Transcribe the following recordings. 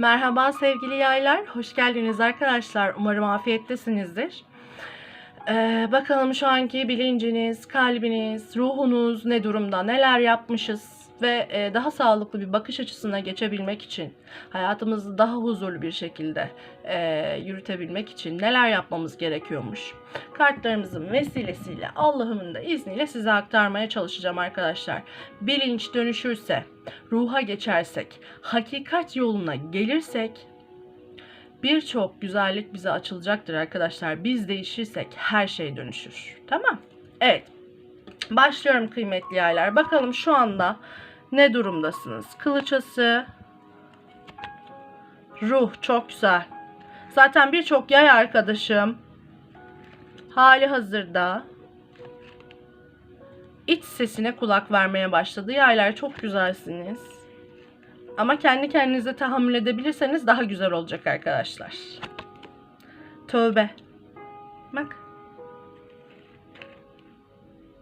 Merhaba sevgili yaylar, hoş geldiniz arkadaşlar. Umarım afiyettesinizdir. Ee, bakalım şu anki bilinciniz, kalbiniz, ruhunuz ne durumda, neler yapmışız ve e, daha sağlıklı bir bakış açısına geçebilmek için, hayatımızı daha huzurlu bir şekilde e, yürütebilmek için neler yapmamız gerekiyormuş. Kartlarımızın vesilesiyle, Allah'ımın da izniyle size aktarmaya çalışacağım arkadaşlar. Bilinç dönüşürse, ruha geçersek, hakikat yoluna gelirsek birçok güzellik bize açılacaktır arkadaşlar. Biz değişirsek her şey dönüşür. Tamam? Evet. Başlıyorum kıymetli yaylar. Bakalım şu anda ne durumdasınız? Kılıçası, ruh çok güzel. Zaten birçok yay arkadaşım hali hazırda iç sesine kulak vermeye başladı. Yaylar çok güzelsiniz. Ama kendi kendinize tahammül edebilirseniz daha güzel olacak arkadaşlar. Tövbe. Bak.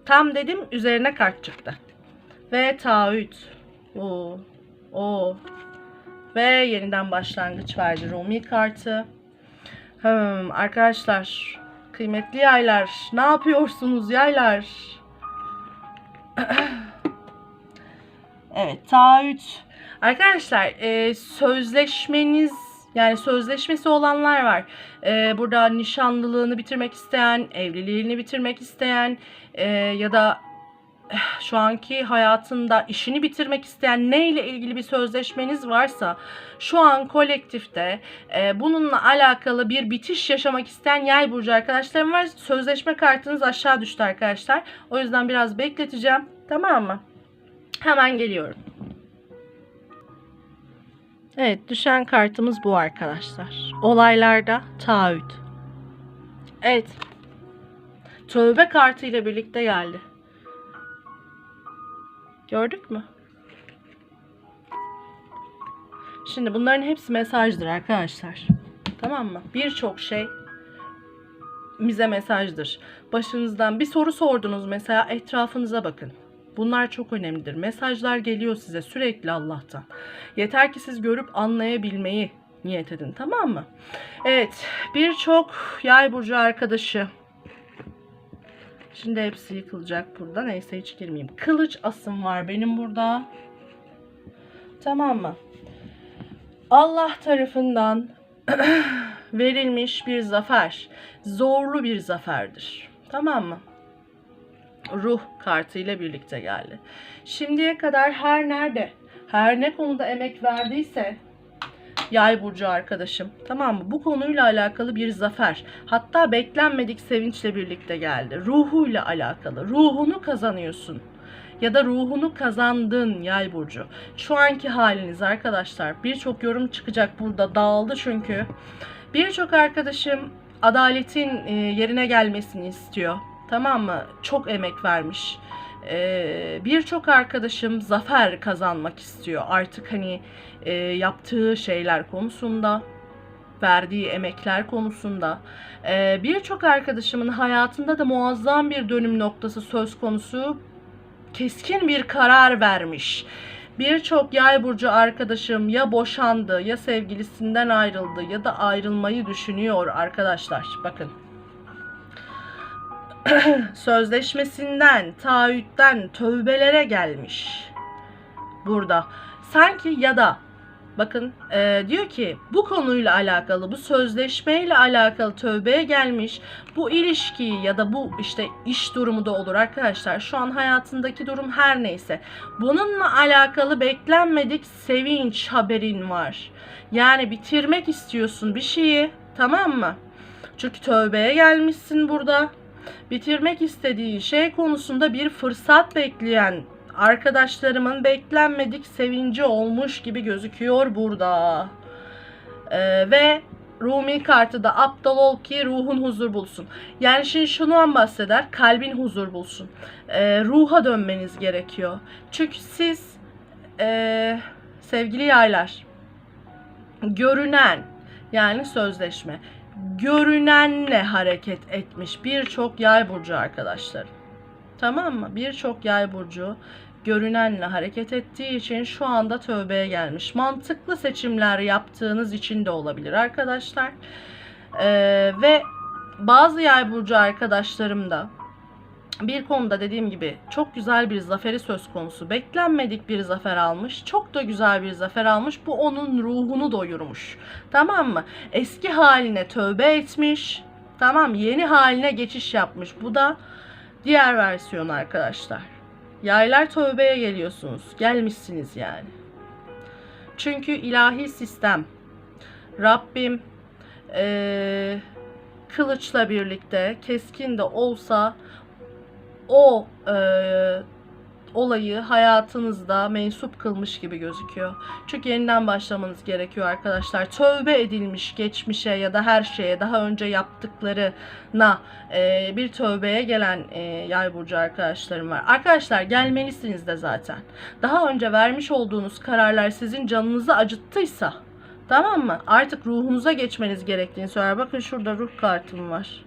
Tam dedim üzerine kart çıktı. Ve taahhüt. Oo. Oo. Ve yeniden başlangıç verdi Rumi kartı. Hmm, arkadaşlar kıymetli yaylar ne yapıyorsunuz yaylar? evet taahhüt. Arkadaşlar e, sözleşmeniz yani sözleşmesi olanlar var. E, burada nişanlılığını bitirmek isteyen, evliliğini bitirmek isteyen e, ya da şu anki hayatında işini bitirmek isteyen neyle ilgili bir sözleşmeniz varsa şu an kolektifte e, bununla alakalı bir bitiş yaşamak isteyen yay burcu arkadaşlarım var. Sözleşme kartınız aşağı düştü arkadaşlar. O yüzden biraz bekleteceğim. Tamam mı? Hemen geliyorum. Evet düşen kartımız bu arkadaşlar. Olaylarda taahhüt. Evet. Tövbe kartı ile birlikte geldi. Gördük mü? Şimdi bunların hepsi mesajdır arkadaşlar. Tamam mı? Birçok şey bize mesajdır. Başınızdan bir soru sordunuz mesela etrafınıza bakın. Bunlar çok önemlidir. Mesajlar geliyor size sürekli Allah'tan. Yeter ki siz görüp anlayabilmeyi niyet edin tamam mı? Evet birçok yay burcu arkadaşı Şimdi hepsi yıkılacak burada. Neyse hiç girmeyeyim. Kılıç asım var benim burada. Tamam mı? Allah tarafından verilmiş bir zafer. Zorlu bir zaferdir. Tamam mı? Ruh kartıyla birlikte geldi. Şimdiye kadar her nerede, her ne konuda emek verdiyse Yay burcu arkadaşım. Tamam mı? Bu konuyla alakalı bir zafer. Hatta beklenmedik sevinçle birlikte geldi. Ruhuyla alakalı. Ruhunu kazanıyorsun. Ya da ruhunu kazandın yay burcu. Şu anki haliniz arkadaşlar. Birçok yorum çıkacak burada. Dağıldı çünkü. Birçok arkadaşım adaletin e, yerine gelmesini istiyor. Tamam mı? Çok emek vermiş. Ee, Birçok arkadaşım zafer kazanmak istiyor. Artık hani e, yaptığı şeyler konusunda, verdiği emekler konusunda. Ee, Birçok arkadaşımın hayatında da muazzam bir dönüm noktası söz konusu. Keskin bir karar vermiş. Birçok yay burcu arkadaşım ya boşandı ya sevgilisinden ayrıldı ya da ayrılmayı düşünüyor arkadaşlar. Bakın sözleşmesinden, taahhütten, tövbelere gelmiş. Burada. Sanki ya da bakın e, diyor ki bu konuyla alakalı, bu sözleşmeyle alakalı tövbeye gelmiş. Bu ilişkiyi ya da bu işte iş durumu da olur arkadaşlar. Şu an hayatındaki durum her neyse. Bununla alakalı beklenmedik sevinç haberin var. Yani bitirmek istiyorsun bir şeyi tamam mı? Çünkü tövbeye gelmişsin burada bitirmek istediği şey konusunda bir fırsat bekleyen arkadaşlarımın beklenmedik sevinci olmuş gibi gözüküyor burada. Ee, ve Rumi kartı da aptal ol ki ruhun huzur bulsun. Yani şimdi şundan bahseder, kalbin huzur bulsun. Ee, ruha dönmeniz gerekiyor. Çünkü siz e, sevgili yaylar, görünen yani sözleşme görünenle hareket etmiş birçok yay burcu arkadaşlar. Tamam mı? Birçok yay burcu görünenle hareket ettiği için şu anda tövbeye gelmiş. Mantıklı seçimler yaptığınız için de olabilir arkadaşlar. Ee, ve bazı yay burcu arkadaşlarım da bir konuda dediğim gibi çok güzel bir zaferi söz konusu. Beklenmedik bir zafer almış. Çok da güzel bir zafer almış. Bu onun ruhunu doyurmuş. Tamam mı? Eski haline tövbe etmiş. Tamam yeni haline geçiş yapmış. Bu da diğer versiyon arkadaşlar. Yaylar tövbeye geliyorsunuz. Gelmişsiniz yani. Çünkü ilahi sistem Rabbim eee, kılıçla birlikte keskin de olsa o eee, olayı hayatınızda mensup kılmış gibi gözüküyor. Çünkü yeniden başlamanız gerekiyor arkadaşlar. Tövbe edilmiş geçmişe ya da her şeye daha önce yaptıklarına eee, bir tövbeye gelen eee, yay burcu arkadaşlarım var. Arkadaşlar gelmelisiniz de zaten. Daha önce vermiş olduğunuz kararlar sizin canınızı acıttıysa tamam mı? Artık ruhunuza geçmeniz gerektiğini söyler. Bakın şurada ruh kartım var.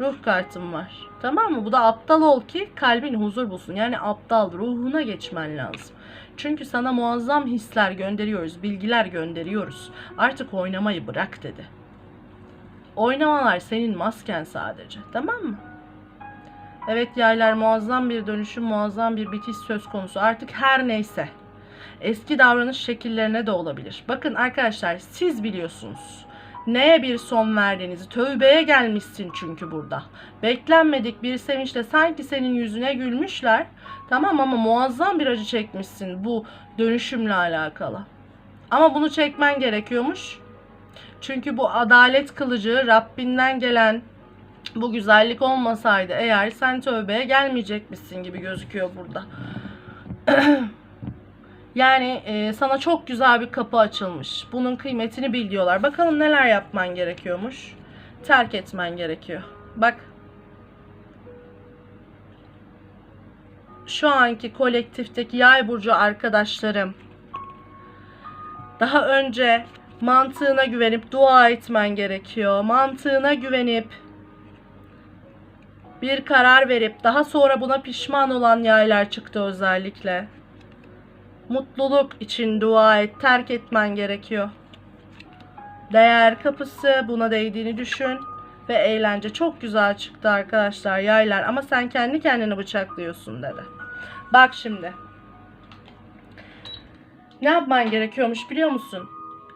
Ruh kartım var. Tamam mı? Bu da aptal ol ki kalbin huzur bulsun. Yani aptal ruhuna geçmen lazım. Çünkü sana muazzam hisler gönderiyoruz, bilgiler gönderiyoruz. Artık oynamayı bırak dedi. Oynamalar senin masken sadece. Tamam mı? Evet yaylar muazzam bir dönüşüm, muazzam bir bitiş söz konusu. Artık her neyse. Eski davranış şekillerine de olabilir. Bakın arkadaşlar siz biliyorsunuz. Neye bir son verdiğinizi. Tövbeye gelmişsin çünkü burada. Beklenmedik bir sevinçle sanki senin yüzüne gülmüşler. Tamam ama muazzam bir acı çekmişsin bu dönüşümle alakalı. Ama bunu çekmen gerekiyormuş. Çünkü bu adalet kılıcı Rabbinden gelen bu güzellik olmasaydı eğer sen tövbeye gelmeyecekmişsin gibi gözüküyor burada. Yani e, sana çok güzel bir kapı açılmış. Bunun kıymetini bil diyorlar. Bakalım neler yapman gerekiyormuş. Terk etmen gerekiyor. Bak. Şu anki kolektifteki yay burcu arkadaşlarım. Daha önce mantığına güvenip dua etmen gerekiyor. Mantığına güvenip bir karar verip daha sonra buna pişman olan yaylar çıktı özellikle. Mutluluk için dua et, terk etmen gerekiyor. Değer kapısı, buna değdiğini düşün ve eğlence çok güzel çıktı arkadaşlar yaylar ama sen kendi kendini bıçaklıyorsun dedi. Bak şimdi. Ne yapman gerekiyormuş biliyor musun?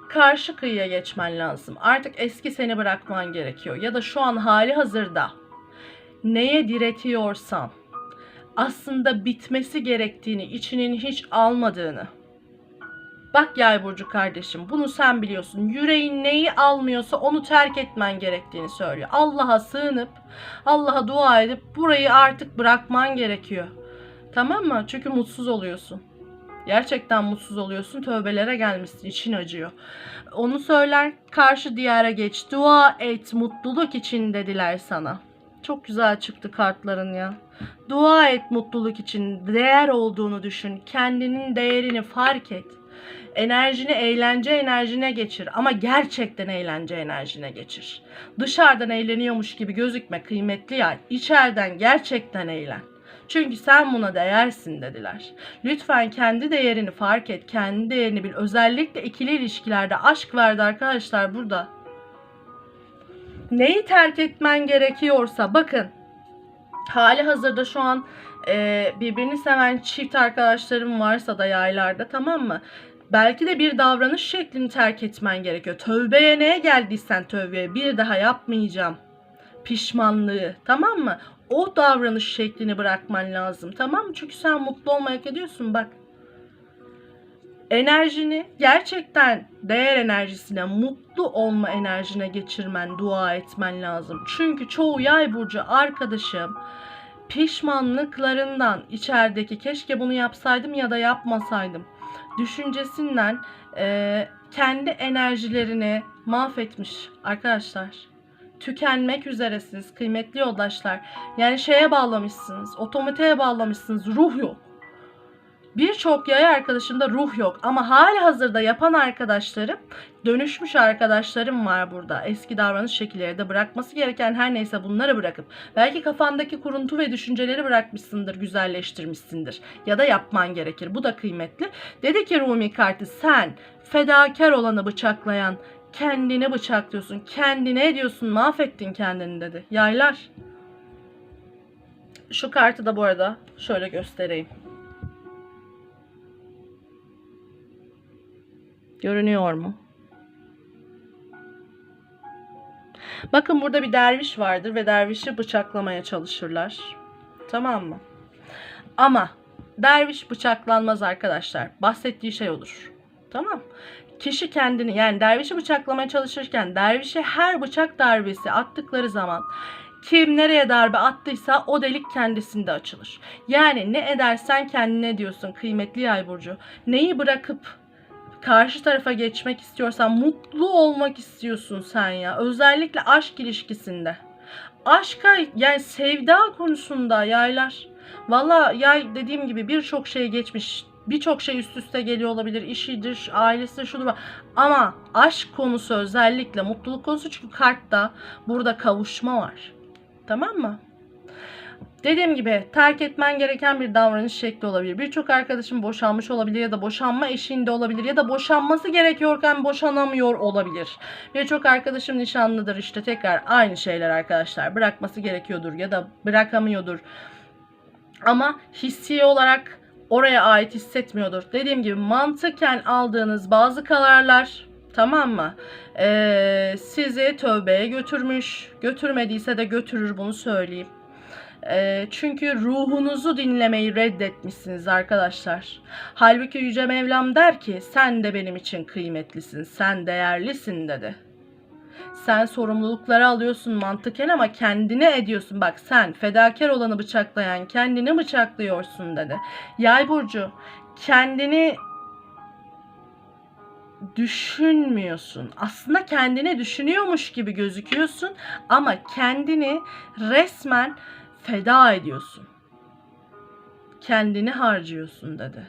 Karşı kıyıya geçmen lazım. Artık eski seni bırakman gerekiyor. Ya da şu an hali hazırda neye diretiyorsan aslında bitmesi gerektiğini, içinin hiç almadığını. Bak yay burcu kardeşim, bunu sen biliyorsun. Yüreğin neyi almıyorsa onu terk etmen gerektiğini söylüyor. Allah'a sığınıp, Allah'a dua edip burayı artık bırakman gerekiyor. Tamam mı? Çünkü mutsuz oluyorsun. Gerçekten mutsuz oluyorsun. Tövbelere gelmişsin. için acıyor. Onu söyler. Karşı diyara geç. Dua et. Mutluluk için dediler sana. Çok güzel çıktı kartların ya. Dua et mutluluk için. Değer olduğunu düşün. Kendinin değerini fark et. Enerjini eğlence enerjine geçir ama gerçekten eğlence enerjine geçir. Dışarıdan eğleniyormuş gibi gözükme kıymetli yay. İçeriden gerçekten eğlen. Çünkü sen buna değersin dediler. Lütfen kendi değerini fark et, kendi değerini bil. Özellikle ikili ilişkilerde aşk vardı arkadaşlar burada. Neyi terk etmen gerekiyorsa bakın hali hazırda şu an e, birbirini seven çift arkadaşlarım varsa da yaylarda tamam mı? Belki de bir davranış şeklini terk etmen gerekiyor. Tövbeye neye geldiysen tövbeye bir daha yapmayacağım. Pişmanlığı tamam mı? O davranış şeklini bırakman lazım tamam mı? Çünkü sen mutlu olmayı hak ediyorsun bak. Enerjini gerçekten değer enerjisine, mutlu olma enerjine geçirmen, dua etmen lazım. Çünkü çoğu yay burcu arkadaşım pişmanlıklarından içerideki keşke bunu yapsaydım ya da yapmasaydım düşüncesinden e, kendi enerjilerini mahvetmiş arkadaşlar. Tükenmek üzeresiniz kıymetli yoldaşlar. Yani şeye bağlamışsınız, otomatiğe bağlamışsınız, ruh yok. Birçok yay arkadaşımda ruh yok ama hali hazırda yapan arkadaşlarım, dönüşmüş arkadaşlarım var burada. Eski davranış şekilleri de bırakması gereken her neyse bunları bırakıp belki kafandaki kuruntu ve düşünceleri bırakmışsındır, güzelleştirmişsindir ya da yapman gerekir. Bu da kıymetli. Dedi ki Rumi kartı sen fedakar olanı bıçaklayan kendini bıçaklıyorsun. Kendine ediyorsun. Mahvettin kendini dedi. Yaylar. Şu kartı da bu arada şöyle göstereyim. Görünüyor mu? Bakın burada bir derviş vardır ve dervişi bıçaklamaya çalışırlar. Tamam mı? Ama derviş bıçaklanmaz arkadaşlar. Bahsettiği şey olur. Tamam. Kişi kendini yani dervişi bıçaklamaya çalışırken dervişe her bıçak darbesi attıkları zaman kim nereye darbe attıysa o delik kendisinde açılır. Yani ne edersen kendine diyorsun kıymetli yay burcu. Neyi bırakıp karşı tarafa geçmek istiyorsan mutlu olmak istiyorsun sen ya. Özellikle aşk ilişkisinde. Aşka yani sevda konusunda yaylar. Valla yay dediğim gibi birçok şey geçmiş. Birçok şey üst üste geliyor olabilir. İşidir, ailesi, şudur. Ama aşk konusu özellikle mutluluk konusu çünkü kartta burada kavuşma var. Tamam mı? Dediğim gibi terk etmen gereken bir davranış şekli olabilir. Birçok arkadaşım boşanmış olabilir ya da boşanma eşiğinde olabilir ya da boşanması gerekiyorken boşanamıyor olabilir. Birçok arkadaşım nişanlıdır işte tekrar aynı şeyler arkadaşlar. Bırakması gerekiyordur ya da bırakamıyordur. Ama hissi olarak oraya ait hissetmiyordur. Dediğim gibi mantıken aldığınız bazı kararlar tamam mı? Ee, sizi tövbeye götürmüş. Götürmediyse de götürür bunu söyleyeyim. Ee, çünkü ruhunuzu dinlemeyi reddetmişsiniz arkadaşlar. Halbuki Yüce Mevlam der ki sen de benim için kıymetlisin, sen değerlisin dedi. Sen sorumlulukları alıyorsun mantıken ama kendine ediyorsun. Bak sen fedakar olanı bıçaklayan kendini bıçaklıyorsun dedi. Yay burcu kendini düşünmüyorsun. Aslında kendini düşünüyormuş gibi gözüküyorsun ama kendini resmen feda ediyorsun. Kendini harcıyorsun dedi.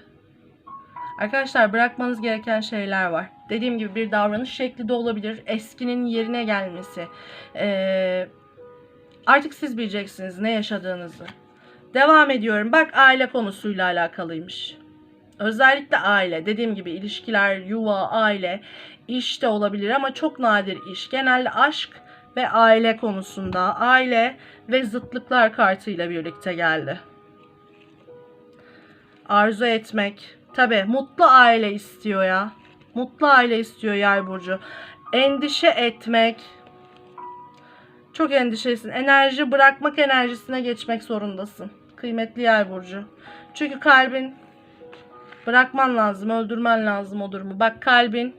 Arkadaşlar bırakmanız gereken şeyler var. Dediğim gibi bir davranış şekli de olabilir. Eskinin yerine gelmesi. Ee, artık siz bileceksiniz ne yaşadığınızı. Devam ediyorum. Bak aile konusuyla alakalıymış. Özellikle aile. Dediğim gibi ilişkiler, yuva, aile, iş de olabilir ama çok nadir iş. Genelde aşk ve aile konusunda. Aile ve zıtlıklar kartıyla birlikte geldi. Arzu etmek. Tabi mutlu aile istiyor ya. Mutlu aile istiyor yay burcu. Endişe etmek. Çok endişelisin. Enerji bırakmak enerjisine geçmek zorundasın. Kıymetli yay burcu. Çünkü kalbin bırakman lazım, öldürmen lazım o durumu. Bak kalbin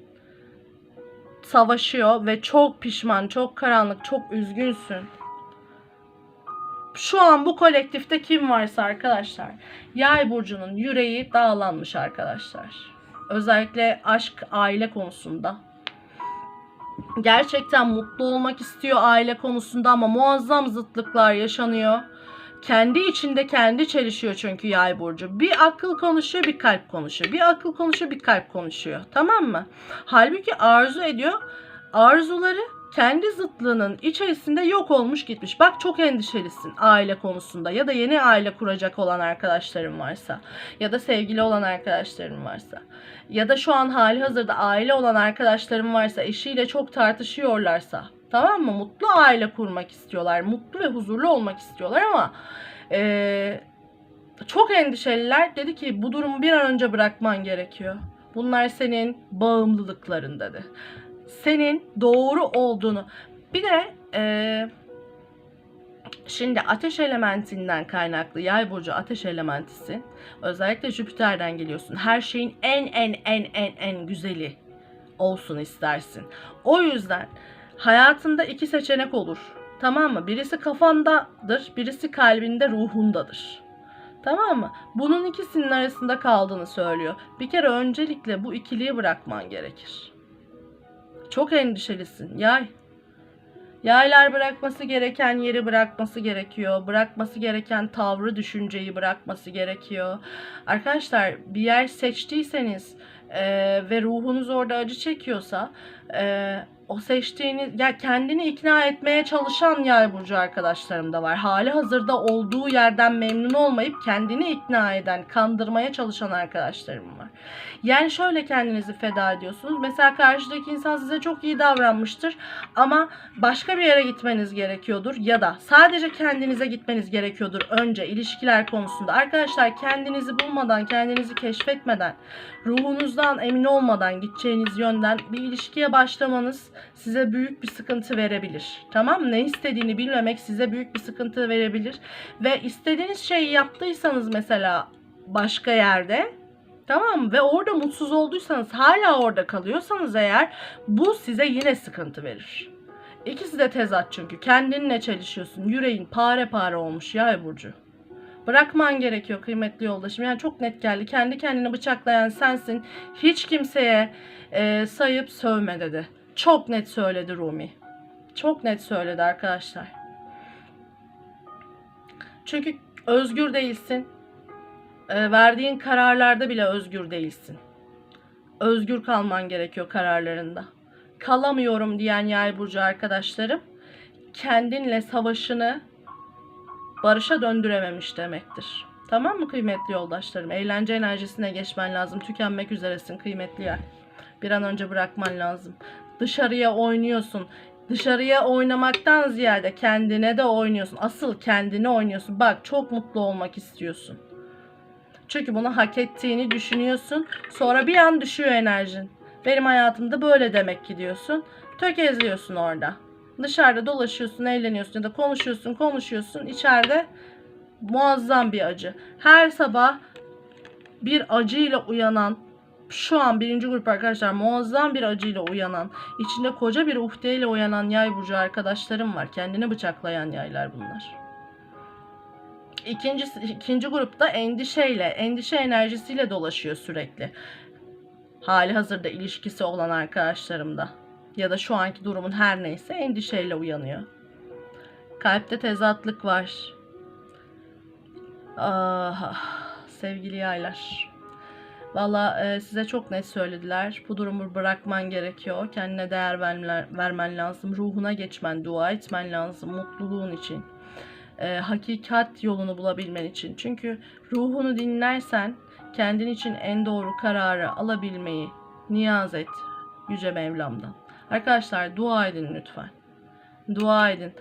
savaşıyor ve çok pişman, çok karanlık, çok üzgünsün. Şu an bu kolektifte kim varsa arkadaşlar, Yay burcunun yüreği dağlanmış arkadaşlar. Özellikle aşk, aile konusunda. Gerçekten mutlu olmak istiyor aile konusunda ama muazzam zıtlıklar yaşanıyor. Kendi içinde kendi çelişiyor çünkü yay burcu. Bir akıl konuşuyor, bir kalp konuşuyor. Bir akıl konuşuyor, bir kalp konuşuyor. Tamam mı? Halbuki arzu ediyor. Arzuları kendi zıtlığının içerisinde yok olmuş gitmiş. Bak çok endişelisin aile konusunda ya da yeni aile kuracak olan arkadaşların varsa ya da sevgili olan arkadaşların varsa ya da şu an hali hazırda aile olan arkadaşların varsa eşiyle çok tartışıyorlarsa tamam mı? Mutlu aile kurmak istiyorlar. Mutlu ve huzurlu olmak istiyorlar ama ee, çok endişeliler. Dedi ki bu durumu bir an önce bırakman gerekiyor. Bunlar senin bağımlılıkların dedi senin doğru olduğunu. Bir de e, şimdi ateş elementinden kaynaklı yay burcu ateş elementisin. Özellikle Jüpiter'den geliyorsun. Her şeyin en en en en en güzeli olsun istersin. O yüzden hayatında iki seçenek olur. Tamam mı? Birisi kafandadır, birisi kalbinde, ruhundadır. Tamam mı? Bunun ikisinin arasında kaldığını söylüyor. Bir kere öncelikle bu ikiliyi bırakman gerekir. Çok endişelisin yay. Yaylar bırakması gereken yeri bırakması gerekiyor. Bırakması gereken tavrı, düşünceyi bırakması gerekiyor. Arkadaşlar bir yer seçtiyseniz e, ve ruhunuz orada acı çekiyorsa e, o seçtiğiniz ya kendini ikna etmeye çalışan yay burcu arkadaşlarım da var. Hali hazırda olduğu yerden memnun olmayıp kendini ikna eden, kandırmaya çalışan arkadaşlarım var. Yani şöyle kendinizi feda ediyorsunuz. Mesela karşıdaki insan size çok iyi davranmıştır ama başka bir yere gitmeniz gerekiyordur ya da sadece kendinize gitmeniz gerekiyordur önce ilişkiler konusunda. Arkadaşlar kendinizi bulmadan, kendinizi keşfetmeden, ruhunuzdan emin olmadan gideceğiniz yönden bir ilişkiye başlamanız size büyük bir sıkıntı verebilir. Tamam? Ne istediğini bilmemek size büyük bir sıkıntı verebilir ve istediğiniz şeyi yaptıysanız mesela başka yerde Tamam? Ve orada mutsuz olduysanız hala orada kalıyorsanız eğer bu size yine sıkıntı verir. İkisi de tezat çünkü. Kendinle çelişiyorsun. Yüreğin pare pare olmuş yay burcu. Bırakman gerekiyor kıymetli yoldaşım. Yani çok net geldi. Kendi kendini bıçaklayan sensin. Hiç kimseye e, sayıp sövme dedi. Çok net söyledi Rumi. Çok net söyledi arkadaşlar. Çünkü özgür değilsin e, verdiğin kararlarda bile özgür değilsin. Özgür kalman gerekiyor kararlarında. Kalamıyorum diyen yay burcu arkadaşlarım kendinle savaşını barışa döndürememiş demektir. Tamam mı kıymetli yoldaşlarım? Eğlence enerjisine geçmen lazım. Tükenmek üzeresin kıymetli yer. Bir an önce bırakman lazım. Dışarıya oynuyorsun. Dışarıya oynamaktan ziyade kendine de oynuyorsun. Asıl kendine oynuyorsun. Bak çok mutlu olmak istiyorsun. Çünkü bunu hak ettiğini düşünüyorsun. Sonra bir an düşüyor enerjin. Benim hayatımda böyle demek ki diyorsun. Tökezliyorsun orada. Dışarıda dolaşıyorsun, eğleniyorsun ya da konuşuyorsun, konuşuyorsun. İçeride muazzam bir acı. Her sabah bir acıyla uyanan, şu an birinci grup arkadaşlar muazzam bir acıyla uyanan, içinde koca bir uhdeyle uyanan yay burcu arkadaşlarım var. Kendini bıçaklayan yaylar bunlar. İkinci, ikinci grupta endişeyle, endişe enerjisiyle dolaşıyor sürekli. Hali hazırda ilişkisi olan arkadaşlarım da. Ya da şu anki durumun her neyse endişeyle uyanıyor. Kalpte tezatlık var. Ah, sevgili yaylar. Valla e, size çok net söylediler. Bu durumu bırakman gerekiyor. Kendine değer vermen, lazım. Ruhuna geçmen, dua etmen lazım. Mutluluğun için e, hakikat yolunu bulabilmen için. Çünkü ruhunu dinlersen kendin için en doğru kararı alabilmeyi niyaz et Yüce Mevlam'dan. Arkadaşlar dua edin lütfen. Dua edin.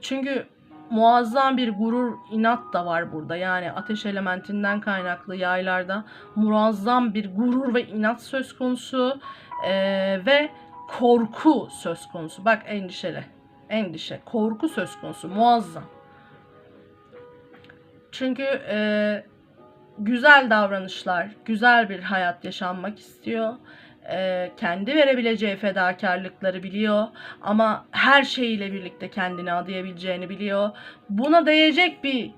Çünkü muazzam bir gurur, inat da var burada. Yani ateş elementinden kaynaklı yaylarda muazzam bir gurur ve inat söz konusu ee, ve korku söz konusu. Bak endişeli. Endişe, korku söz konusu. Muazzam. Çünkü e, güzel davranışlar, güzel bir hayat yaşanmak istiyor. E, kendi verebileceği fedakarlıkları biliyor ama her şeyiyle birlikte kendini adayabileceğini biliyor. Buna değecek bir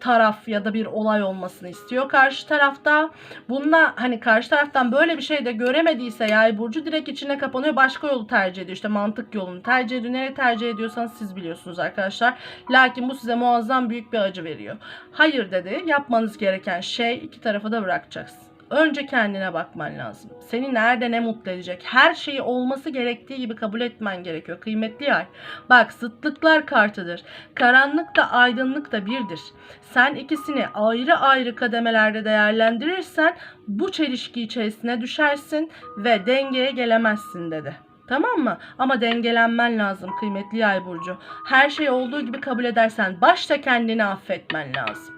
taraf ya da bir olay olmasını istiyor karşı tarafta. Bunda hani karşı taraftan böyle bir şey de göremediyse yay burcu direkt içine kapanıyor. Başka yolu tercih ediyor. İşte mantık yolunu tercih ediyor. Nereye tercih ediyorsanız siz biliyorsunuz arkadaşlar. Lakin bu size muazzam büyük bir acı veriyor. Hayır dedi. Yapmanız gereken şey iki tarafı da bırakacaksın. Önce kendine bakman lazım. Seni nerede ne mutlu edecek? Her şeyi olması gerektiği gibi kabul etmen gerekiyor. Kıymetli yer. Bak zıtlıklar kartıdır. Karanlık da aydınlık da birdir. Sen ikisini ayrı ayrı kademelerde değerlendirirsen bu çelişki içerisine düşersin ve dengeye gelemezsin dedi. Tamam mı? Ama dengelenmen lazım kıymetli yay burcu. Her şey olduğu gibi kabul edersen başta kendini affetmen lazım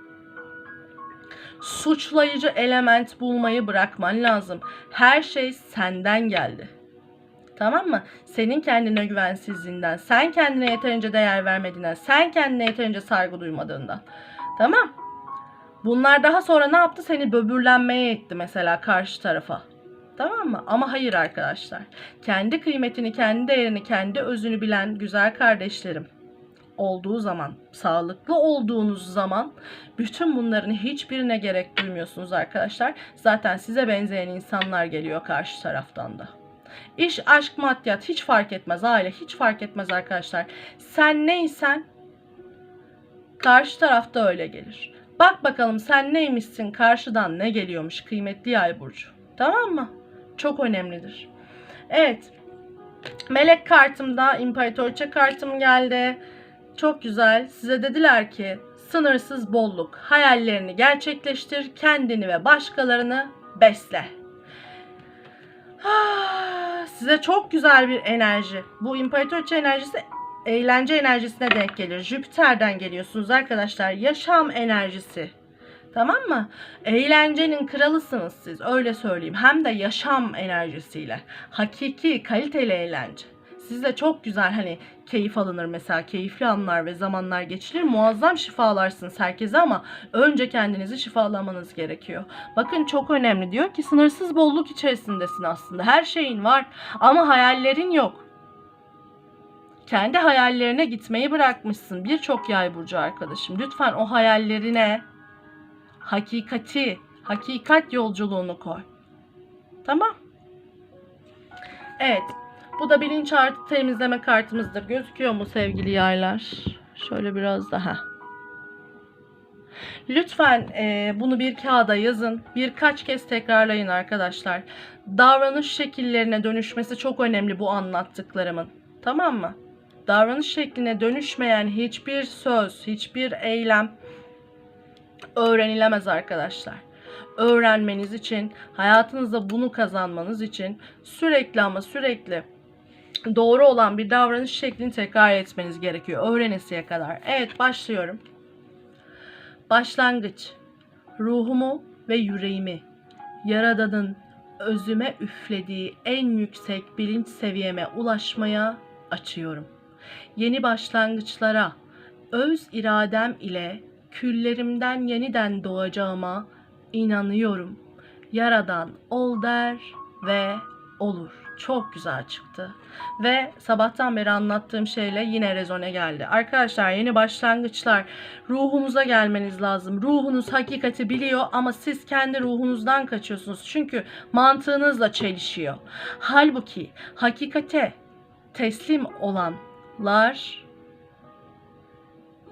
suçlayıcı element bulmayı bırakman lazım. Her şey senden geldi. Tamam mı? Senin kendine güvensizliğinden, sen kendine yeterince değer vermediğinden, sen kendine yeterince saygı duymadığından. Tamam? Bunlar daha sonra ne yaptı? Seni böbürlenmeye etti mesela karşı tarafa. Tamam mı? Ama hayır arkadaşlar. Kendi kıymetini, kendi değerini, kendi özünü bilen güzel kardeşlerim olduğu zaman, sağlıklı olduğunuz zaman bütün bunların hiçbirine gerek duymuyorsunuz arkadaşlar. Zaten size benzeyen insanlar geliyor karşı taraftan da. İş, aşk, maddiyat hiç fark etmez. Aile hiç fark etmez arkadaşlar. Sen neysen karşı tarafta öyle gelir. Bak bakalım sen neymişsin karşıdan ne geliyormuş kıymetli yay burcu. Tamam mı? Çok önemlidir. Evet. Melek kartımda imparatorça kartım geldi. Çok güzel. Size dediler ki sınırsız bolluk. Hayallerini gerçekleştir. Kendini ve başkalarını besle. Ah, Size çok güzel bir enerji. Bu imparatorça enerjisi eğlence enerjisine denk gelir. Jüpiter'den geliyorsunuz arkadaşlar. Yaşam enerjisi. Tamam mı? Eğlencenin kralısınız siz. Öyle söyleyeyim. Hem de yaşam enerjisiyle. Hakiki, kaliteli eğlence. Sizde çok güzel hani keyif alınır mesela. Keyifli anlar ve zamanlar geçirir. Muazzam şifalarsınız herkese ama önce kendinizi şifalamanız gerekiyor. Bakın çok önemli. Diyor ki sınırsız bolluk içerisindesin aslında. Her şeyin var ama hayallerin yok kendi hayallerine gitmeyi bırakmışsın. Birçok yay burcu arkadaşım. Lütfen o hayallerine hakikati, hakikat yolculuğunu koy. Tamam. Evet. Bu da bilinçaltı temizleme kartımızdır. Gözüküyor mu sevgili yaylar? Şöyle biraz daha. Lütfen e, bunu bir kağıda yazın. Birkaç kez tekrarlayın arkadaşlar. Davranış şekillerine dönüşmesi çok önemli bu anlattıklarımın. Tamam mı? davranış şekline dönüşmeyen hiçbir söz, hiçbir eylem öğrenilemez arkadaşlar. Öğrenmeniz için, hayatınızda bunu kazanmanız için sürekli ama sürekli doğru olan bir davranış şeklini tekrar etmeniz gerekiyor öğrenesiye kadar. Evet başlıyorum. Başlangıç. Ruhumu ve yüreğimi Yaradan'ın özüme üflediği en yüksek bilinç seviyeme ulaşmaya açıyorum yeni başlangıçlara, öz iradem ile küllerimden yeniden doğacağıma inanıyorum. Yaradan ol der ve olur. Çok güzel çıktı. Ve sabahtan beri anlattığım şeyle yine rezone geldi. Arkadaşlar yeni başlangıçlar ruhunuza gelmeniz lazım. Ruhunuz hakikati biliyor ama siz kendi ruhunuzdan kaçıyorsunuz. Çünkü mantığınızla çelişiyor. Halbuki hakikate teslim olan lar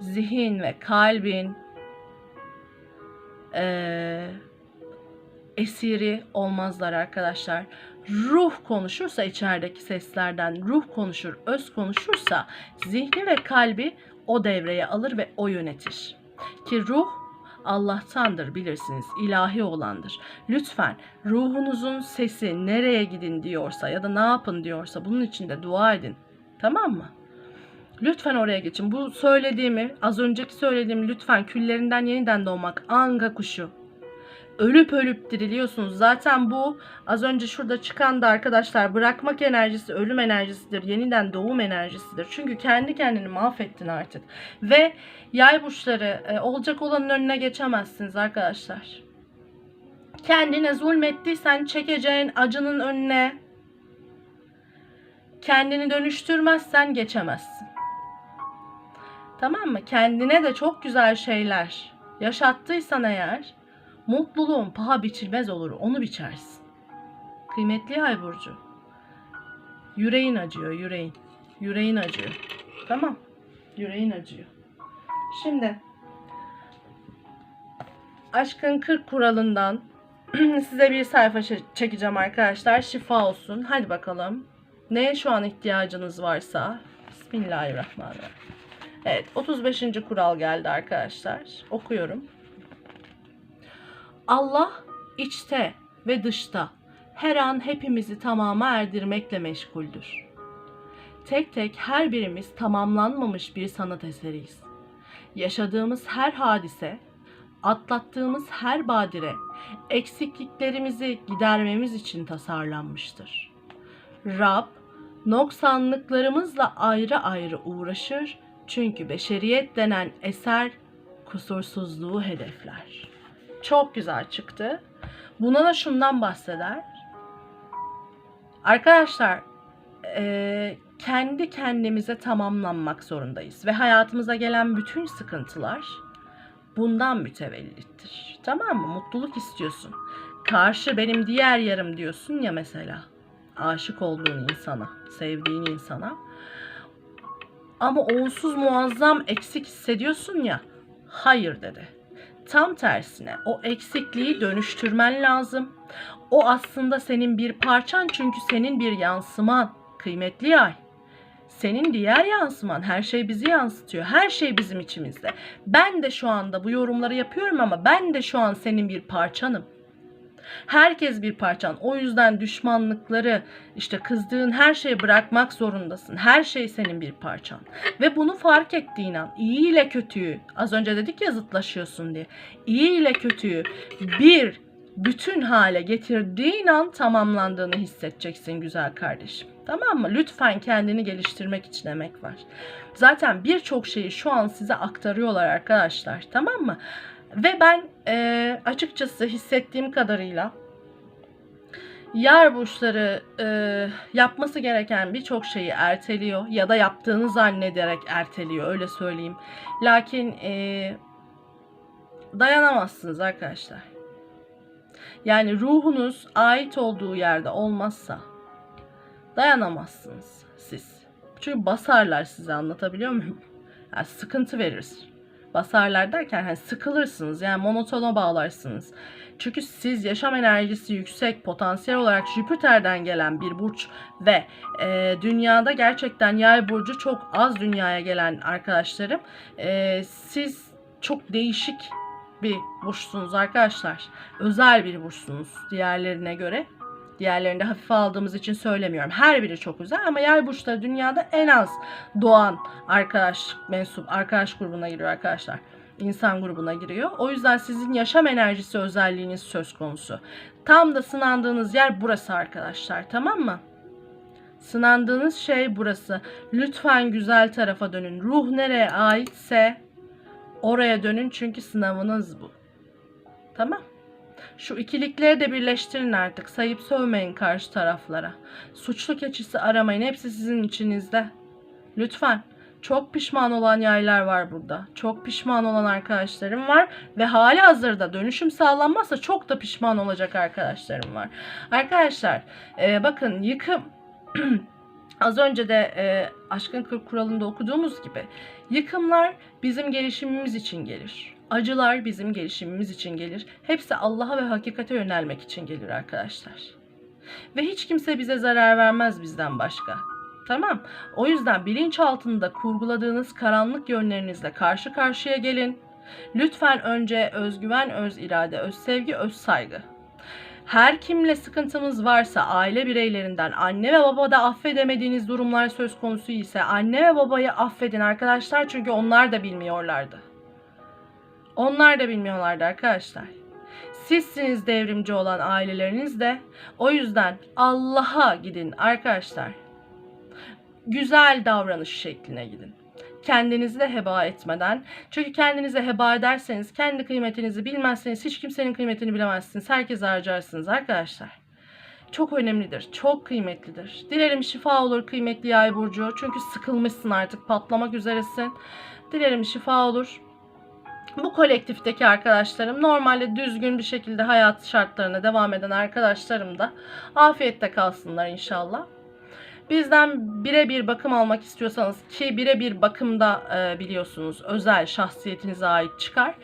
zihin ve kalbin e, esiri olmazlar arkadaşlar. Ruh konuşursa içerideki seslerden ruh konuşur, öz konuşursa zihni ve kalbi o devreye alır ve o yönetir. Ki ruh Allah'tandır bilirsiniz, ilahi olandır. Lütfen ruhunuzun sesi nereye gidin diyorsa ya da ne yapın diyorsa bunun için de dua edin. Tamam mı? Lütfen oraya geçin. Bu söylediğimi, az önceki söylediğim lütfen küllerinden yeniden doğmak. Anga kuşu. Ölüp ölüp diriliyorsunuz. Zaten bu az önce şurada çıkan da arkadaşlar bırakmak enerjisi ölüm enerjisidir. Yeniden doğum enerjisidir. Çünkü kendi kendini mahvettin artık. Ve yay burçları e, olacak olanın önüne geçemezsiniz arkadaşlar. Kendine zulmettiysen çekeceğin acının önüne kendini dönüştürmezsen geçemezsin. Tamam mı? Kendine de çok güzel şeyler yaşattıysan eğer mutluluğun paha biçilmez olur. Onu biçersin. Kıymetli Ay Burcu. Yüreğin acıyor, yüreğin. Yüreğin acıyor. Tamam. Yüreğin acıyor. Şimdi Aşkın 40 kuralından size bir sayfa çekeceğim arkadaşlar. Şifa olsun. Hadi bakalım. Ne şu an ihtiyacınız varsa. Bismillahirrahmanirrahim. Evet 35. kural geldi arkadaşlar. Okuyorum. Allah içte ve dışta her an hepimizi tamama erdirmekle meşguldür. Tek tek her birimiz tamamlanmamış bir sanat eseriyiz. Yaşadığımız her hadise, atlattığımız her badire eksikliklerimizi gidermemiz için tasarlanmıştır. Rab noksanlıklarımızla ayrı ayrı uğraşır çünkü beşeriyet denen eser kusursuzluğu hedefler. Çok güzel çıktı. Buna da şundan bahseder. Arkadaşlar e, kendi kendimize tamamlanmak zorundayız. Ve hayatımıza gelen bütün sıkıntılar bundan mütevellittir. Tamam mı? Mutluluk istiyorsun. Karşı benim diğer yarım diyorsun ya mesela. aşık olduğun insana, sevdiğin insana. Ama onsuz muazzam eksik hissediyorsun ya. Hayır dedi. Tam tersine o eksikliği dönüştürmen lazım. O aslında senin bir parçan çünkü senin bir yansıman. Kıymetli yay. Senin diğer yansıman her şey bizi yansıtıyor. Her şey bizim içimizde. Ben de şu anda bu yorumları yapıyorum ama ben de şu an senin bir parçanım. Herkes bir parçan. O yüzden düşmanlıkları, işte kızdığın her şeyi bırakmak zorundasın. Her şey senin bir parçan. Ve bunu fark ettiğin an iyi ile kötüyü, az önce dedik ya zıtlaşıyorsun diye. İyi ile kötüyü bir bütün hale getirdiğin an tamamlandığını hissedeceksin güzel kardeşim. Tamam mı? Lütfen kendini geliştirmek için emek var. Zaten birçok şeyi şu an size aktarıyorlar arkadaşlar. Tamam mı? Ve ben e, açıkçası hissettiğim kadarıyla yer burçları e, yapması gereken birçok şeyi erteliyor ya da yaptığını zannederek erteliyor öyle söyleyeyim. Lakin e, dayanamazsınız arkadaşlar. Yani ruhunuz ait olduğu yerde olmazsa dayanamazsınız siz. Çünkü basarlar size anlatabiliyor muyum? Yani sıkıntı verir. Basarlar derken hani sıkılırsınız yani monotona bağlarsınız. Çünkü siz yaşam enerjisi yüksek potansiyel olarak Jüpiter'den gelen bir burç ve e, dünyada gerçekten yay burcu çok az dünyaya gelen arkadaşlarım. E, siz çok değişik bir burçsunuz arkadaşlar. Özel bir burçsunuz diğerlerine göre. Diğerlerini de hafife aldığımız için söylemiyorum. Her biri çok özel ama yay burçları dünyada en az doğan arkadaş mensup arkadaş grubuna giriyor arkadaşlar. İnsan grubuna giriyor. O yüzden sizin yaşam enerjisi özelliğiniz söz konusu. Tam da sınandığınız yer burası arkadaşlar. Tamam mı? Sınandığınız şey burası. Lütfen güzel tarafa dönün. Ruh nereye aitse oraya dönün çünkü sınavınız bu. Tamam? Şu ikilikleri de birleştirin artık. Sayıp sövmeyin karşı taraflara. Suçlu keçisi aramayın. Hepsi sizin içinizde. Lütfen. Çok pişman olan yaylar var burada. Çok pişman olan arkadaşlarım var. Ve hali hazırda dönüşüm sağlanmazsa çok da pişman olacak arkadaşlarım var. Arkadaşlar e, bakın yıkım az önce de e, Aşkın Kırk Kuralı'nda okuduğumuz gibi yıkımlar bizim gelişimimiz için gelir. Acılar bizim gelişimimiz için gelir. Hepsi Allah'a ve hakikate yönelmek için gelir arkadaşlar. Ve hiç kimse bize zarar vermez bizden başka. Tamam. O yüzden bilinç altında kurguladığınız karanlık yönlerinizle karşı karşıya gelin. Lütfen önce özgüven, öz irade, öz sevgi, öz saygı. Her kimle sıkıntımız varsa aile bireylerinden anne ve babada affedemediğiniz durumlar söz konusu ise anne ve babayı affedin arkadaşlar çünkü onlar da bilmiyorlardı. Onlar da bilmiyorlardı arkadaşlar. Sizsiniz devrimci olan aileleriniz de. O yüzden Allah'a gidin arkadaşlar. Güzel davranış şekline gidin. Kendinizi de heba etmeden. Çünkü kendinize heba ederseniz, kendi kıymetinizi bilmezseniz hiç kimsenin kıymetini bilemezsiniz. Herkese harcarsınız arkadaşlar. Çok önemlidir, çok kıymetlidir. Dilerim şifa olur kıymetli yay burcu. Çünkü sıkılmışsın artık, patlamak üzeresin. Dilerim şifa olur bu kolektifteki arkadaşlarım normalde düzgün bir şekilde hayat şartlarına devam eden arkadaşlarım da afiyette kalsınlar inşallah. Bizden birebir bakım almak istiyorsanız ki birebir bakımda e, biliyorsunuz özel şahsiyetinize ait çıkar.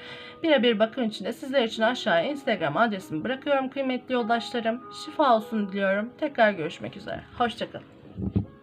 Birebir bakım için de sizler için aşağıya Instagram adresimi bırakıyorum kıymetli yoldaşlarım. Şifa olsun diliyorum. Tekrar görüşmek üzere. Hoşçakalın.